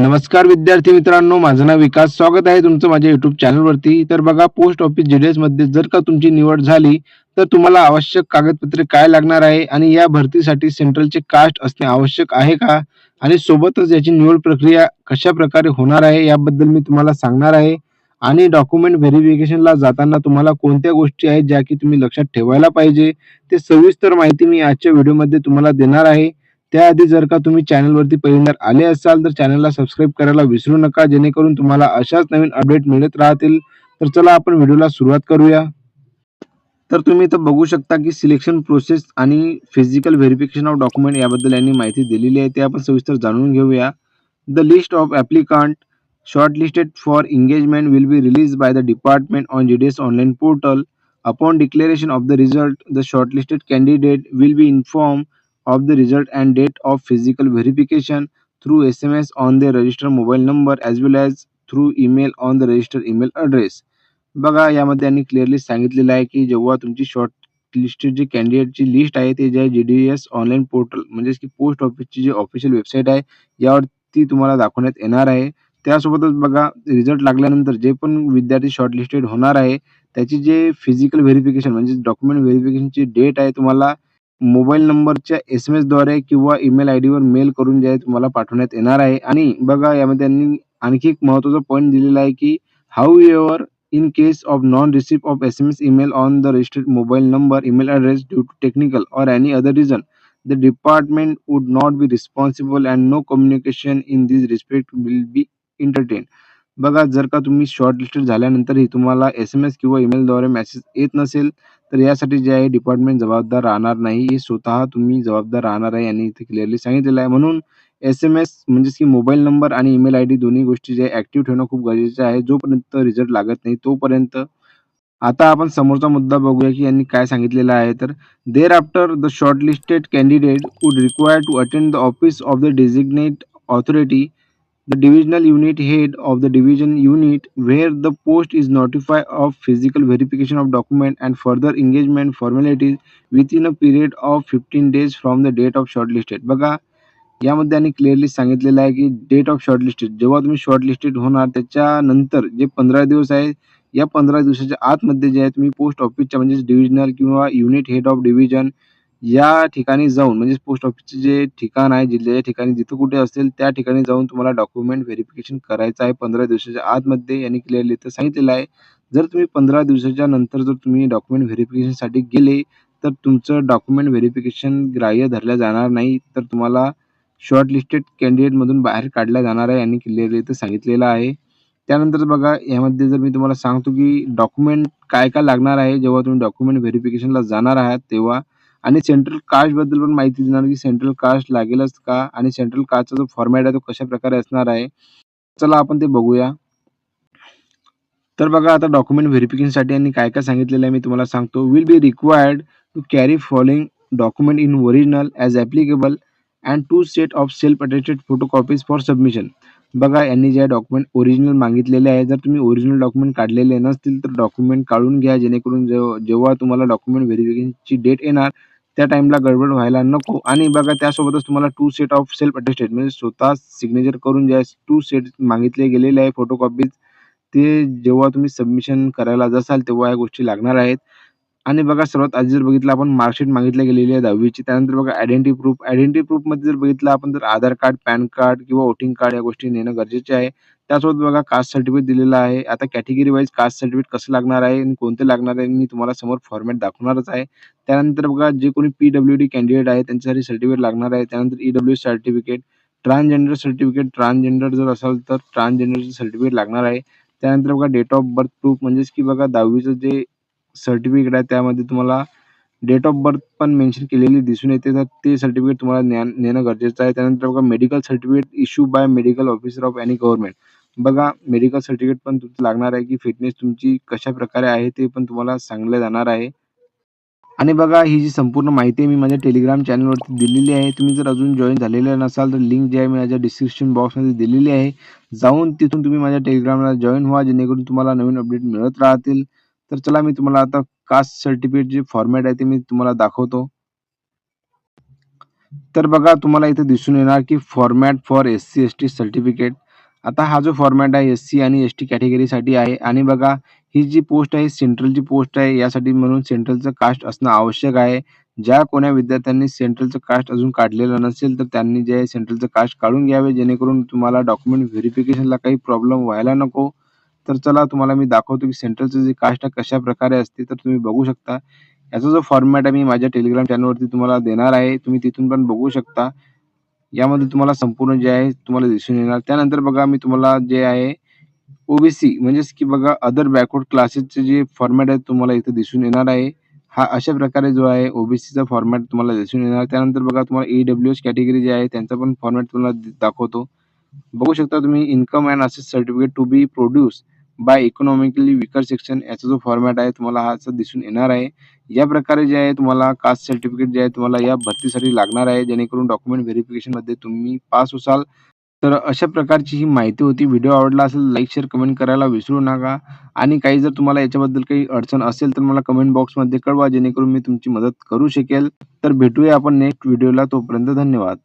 नमस्कार विद्यार्थी मित्रांनो माझं नाव विकास. स्वागत आहे तुमचं माझ्या युट्यूब चॅनलवरती तर बघा पोस्ट ऑफिस जीडीएसमध्ये जर का तुमची निवड झाली तर तुम्हाला आवश्यक कागदपत्रे काय लागणार आहे आणि या भरतीसाठी सेंट्रलचे कास्ट असणे आवश्यक आहे का? आणि सोबतच याची निवड प्रक्रिया कशा प्रकारे होणार आहे याबद्दल मी तुम्हाला सांगणार आहे. आणि डॉक्युमेंट व्हेरिफिकेशनला जाताना तुम्हाला कोणत्या गोष्टी आहेत ज्या की तुम्ही लक्षात ठेवायला पाहिजे ते सविस्तर माहिती मी आजच्या व्हिडिओमध्ये तुम्हाला देणार आहे. त्याआधी जर का तुम्ही चॅनलवरती पहिल्यांदा आले असाल तर चॅनलला सबस्क्राईब करायला विसरू नका. जेणेकरून तुम्हाला अशाच नवीन अपडेट मिळत राहतील. तर चला आपण व्हिडिओला सुरुवात करूया. तर तुम्ही इथं बघू शकता की सिलेक्शन प्रोसेस आणि फिजिकल व्हेरिफिकेशन ऑफ डॉक्युमेंट याबद्दल यांनी माहिती दिलेली आहे. ते आपण सविस्तर जाणून घेऊया. The list of applicant shortlisted for engagement will be release by the department on GDS online portal. Upon declaration of the result the shortlisted candidate will be inform of the result and date of physical verification through SMS on their registered mobile number as well as through email on the registered email address. बघा यामध्ये यांनी clearly सांगितलेलं आहे की जेव्हा तुमची shortlisted जी कॅन्डिडेटची लिस्ट आहे ते जे G D S online portal म्हणजेच की पोस्ट ऑफिसची जी ऑफिशियल वेबसाईट आहे यावरती तुम्हाला दाखवण्यात येणार आहे त्यासोबतच बघा रिझल्ट लागल्यानंतर जे पण विद्यार्थी शॉर्ट लिस्टेड होणार आहे त्याची जे फिजिकल व्हेरिफिकेशन म्हणजे डॉक्युमेंट व्हेरिफिकेशनची डेट आहे तुम्हाला मोबाईल नंबरच्या एस एम एसद्वारे किंवा ईमेल आय डी वर मेल करून जे आहे तुम्हाला पाठवण्यात येणार आहे. आणि बघा यामध्ये त्यांनी आणखी एक महत्त्वाचा पॉईंट दिलेला आहे की however in case of non receipt of S M S email on the registered mobile number email address due to technical or any other reason the department would not be responsible and no communication in this respect will be entertain बघा जर का तुम्ही short listed झाल्यानंतरही तुम्हाला S M S किंवा ईमेलद्वारे message येत नसेल तर यासाठी जे आहे डिपार्टमेंट जबाबदार राहणार नाही. हे स्वतः तुम्ही जबाबदार राहणार आहे यांनी इथे क्लिअरली सांगितलेलं आहे. म्हणून एस एम एस म्हणजेच की मोबाईल नंबर आणि ईमेल आय डी दोन्ही गोष्टी जे ऍक्टिव्ह ठेवणं खूप गरजेचं आहे. जोपर्यंत रिझल्ट लागत नाही तोपर्यंत. आता आपण समोरचा मुद्दा बघूया की यांनी काय सांगितलेलं आहे. तर thereafter the shortlisted candidate would require to attend the office of the designate authority the divisional unit head of the division unit where the post is notified of physical verification of document and further engagement formalities within a period of 15 days from the date of shortlisted बघा यामध्ये आणि clearly सांगितलेलं आहे की date of shortlisted जेव्हा तुम्ही shortlisted होणार त्याच्यानंतर जे पंधरा दिवस आहे या पंधरा दिवसाच्या आतमध्ये जे आहे तुम्ही पोस्ट ऑफिसच्या म्हणजे डिव्हिजनल किंवा युनिट हेड ऑफ डिव्हिजन या ठिकाणी जाऊन म्हणजे पोस्ट ऑफिसचे जे ठिकाण आहे जिल्ह्याच्या ठिकाणी जिथं कुठे असेल त्या ठिकाणी जाऊन तुम्हाला डॉक्युमेंट व्हेरिफिकेशन करायचं आहे पंधरा दिवसाच्या आतमध्ये. यांनी क्लिअरली इथं सांगितलेलं आहे. जर तुम्ही पंधरा दिवसाच्या नंतर जर तुम्ही डॉक्युमेंट व्हेरिफिकेशनसाठी गेले तर तुमचं डॉक्युमेंट व्हेरिफिकेशन ग्राह्य धरलं जाणार नाही. तर तुम्हाला शॉर्टलिस्टेड कॅन्डिडेटमधून बाहेर काढल्या जाणार आहे यांनी क्लिअरली इथं सांगितलेलं आहे. त्यानंतर बघा यामध्ये जर मी तुम्हाला सांगतो की डॉक्युमेंट काय काय लागणार आहे जेव्हा तुम्ही डॉक्युमेंट व्हेरिफिकेशनला जाणार आहात तेव्हा आणि सेंट्रल कास्टबद्दल पण माहिती देणार की सेंट्रल कास्ट लागेलच का? आणि सेंट्रल कास्टचा जो फॉर्मॅट आहे तो कशा प्रकारे असणार आहे? चला आपण ते बघूया. तर बघा आता डॉक्युमेंट व्हेरिफिकेशनसाठी यांनी काय काय सांगितलेलं आहे मी तुम्हाला सांगतो. Will be required to carry following document in original as applicable and two set of self attested photocopies for submission बघा यांनी ज्या डॉक्युमेंट ओरिजिनल मागितलेले आहे जर तुम्ही ओरिजिनल डॉक्युमेंट काढलेले नसतील तर डॉक्युमेंट काढून घ्या जेणेकरून जेव्हा तुम्हाला डॉक्युमेंट व्हेरिफिकेशनची डेट येणार त्या टाइमला गडबड व्हायला नको. आणि बघा त्यासोबतच तुम्हाला two set of self attested म्हणजे स्वतः सिग्नेचर करून ज्या टू सेट मागितले गेलेले आहे फोटोकॉपीज ते जेव्हा तुम्ही सबमिशन करायला जासाल तेव्हा या गोष्टी लागणार आहेत. आणि बघा सर्वात आधी जर बघितलं आपण मार्कशीट मागितली गेलेली आहे दहावीची त्यानंतर बघा आयडेंटिटी प्रूफ आयडेंटिटी प्रूफमध्ये जर बघितलं आपण तर आधार कार्ड पॅन कार्ड किंवा वोटिंग कार्ड या गोष्टी नेणं गरजेचे आहे. त्यासोबत बघा कास्ट सर्टिफिकेट दिलेलं आहे. आता कॅटेगरी वाईज कास्ट सर्टिफिकेट कसं लागणार आहे आणि कोणते लागणार आहे मी तुम्हाला समोर फॉर्मॅट दाखवणारच आहे. त्यानंतर बघा जे कोणी पी डब्ल्यू डी कॅन्डिडेट आहे त्यांच्यासाठी सर्टिफिकेट लागणार आहे. त्यानंतर E W certificate transgender certificate transgender जर असाल तर ट्रान्सजेंडरचं सर्टिफिकेट लागणार आहे. त्यानंतर बघा डेट ऑफ बर्थ प्रूफ म्हणजेच की बघा दहावीचं जे सर्टिफिकेट आहे त्यामध्ये तुम्हाला डेट ऑफ बर्थ पण मेन्शन केलेली दिसून येते. तर ते सर्टिफिकेट तुम्हाला ज्ञान नेणं गरजेचं आहे. त्यानंतर बघा medical certificate issue by medical officer of any government बघा मेडिकल सर्टिफिकेट पण तुमचं लागणार आहे की फिटनेस तुमची कशा प्रकारे आहे ते पण तुम्हाला सांगलं जाणार आहे. आणि बघा ही जी संपूर्ण माहिती मी माझ्या टेलिग्राम चॅनलवरती दिलेली आहे. तुम्ही जर अजून जॉईन झालेले नसाल तर लिंक जी आहे मी माझ्या डिस्क्रिप्शन बॉक्समध्ये दिलेली आहे. जाऊन तिथून तुम्ही माझ्या टेलिग्रामला जॉईन व्हा जेणेकरून तुम्हाला नवीन अपडेट मिळत राहतील. तर चला मी तुम्हाला आता कास्ट सर्टिफिकेट जे फॉर्मॅट आहे ते मी तुम्हाला दाखवतो तर बघा तुम्हाला इथे दिसून येणार की format for S C S T certificate आता हा जो फॉर्मॅट आहे एस-सी आणि एस-टी कॅटेगरीसाठी आहे आणि बघा ही जी पोस्ट आहे सेंट्रलची पोस्ट आहे यासाठी म्हणून सेंट्रलचं कास्ट असणं आवश्यक आहे. ज्या कोण्या विद्यार्थ्यांनी सेंट्रलचं कास्ट अजून काढलेलं नसेल तर त्यांनी जे आहे सेंट्रलचं कास्ट काढून घ्यावे जेणेकरून तुम्हाला डॉक्युमेंट व्हेरिफिकेशनला काही प्रॉब्लेम व्हायला नको. तर चला तुम्हाला मी दाखवतो की सेंट्रलचं जे कास्ट आहे कशा प्रकारे असते तर तुम्ही बघू शकता. याचा जो फॉर्मॅट आहे मी माझ्या टेलिग्राम चॅनलवरती तुम्हाला देणार आहे. तुम्ही तिथून पण बघू शकता. यामध्ये तुम्हाला संपूर्ण जे आहे तुम्हाला दिसून येणार. त्यानंतर बघा मी तुम्हाला जे आहे ओबीसी म्हणजेच की बघा अदर बॅकवर्ड क्लासेसचे जे फॉर्मॅट आहे तुम्हाला इथे दिसून येणार आहे. हा अशा प्रकारे जो आहे ओबीसीचा फॉर्मॅट तुम्हाला दिसून येणार. त्यानंतर बघा तुम्हाला ई-डब्ल्यू-एस कॅटेगरी जे आहे त्यांचा पण फॉर्मॅट तुम्हाला दाखवतो. बघू शकता तुम्ही income and assess certificate to be produce by economically weaker section याचा जो फॉर्मॅट आहे तुम्हाला हा दिसून येणार आहे. या प्रकारे जे आहे तुम्हाला कास्ट सर्टिफिकेट जे आहे तुम्हाला या भरतीसाठी लागणार आहे जेणेकरून डॉक्युमेंट व्हेरिफिकेशनमध्ये तुम्ही पास होसाल. तर अशा प्रकारची ही माहिती होती. व्हिडिओ आवडला असेल लाईक, शेअर, कमेंट करायला विसरू नका आणि काही जर तुम्हाला याच्याबद्दल काही अडचण असेल तर मला कमेंट बॉक्समध्ये कळवा जेणेकरून मी तुमची मदत करू शकेल. तर भेटूया आपण नेक्स्ट व्हिडिओला. तोपर्यंत धन्यवाद.